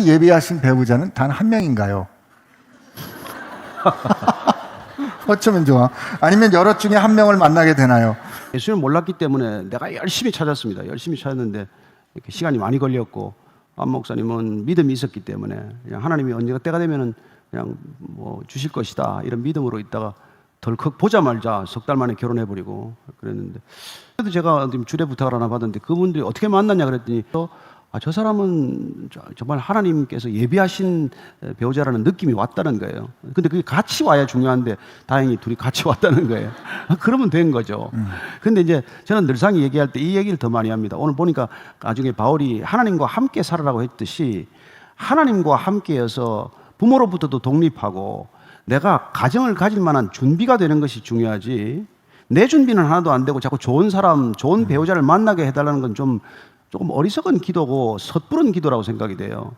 하나님이 예비하신 배우자는 단 한 명인가요? 어쩌면 좋아. 아니면 여럿 중에 한 명을 만나게 되나요? 예수님을 몰랐기 때문에 내가 열심히 찾았습니다. 열심히 찾았는데 시간이 많이 걸렸고 안 목사님은 믿음이 있었기 때문에 그냥 하나님이 언제가 때가 되면은 그냥 뭐 주실 것이다 이런 믿음으로 있다가 덜컥 보자마자 석 달 만에 결혼해 버리고 그랬는데 그래도 제가 주례 부탁을 하나 받았는데 그분들이 어떻게 만났냐 그랬더니 또 아, 저 사람은 저- 정말 하나님께서 예비하신 배우자라는 느낌이 왔다는 거예요. 근데 그게 같이 와야 중요한데 다행히 둘이 같이 왔다는 거예요. 그러면 된 거죠. 근데 이제 저는 늘상 얘기할 때 이 얘기를 더 많이 합니다. 오늘 보니까 나중에 바울이 하나님과 함께 살아라고 했듯이 하나님과 함께여서 부모로부터도 독립하고 내가 가정을 가질 만한 준비가 되는 것이 중요하지 내 준비는 하나도 안 되고 자꾸 좋은 사람, 좋은 배우자를 만나게 해달라는 건 좀 조금 어리석은 기도고 섣부른 기도라고 생각이 돼요.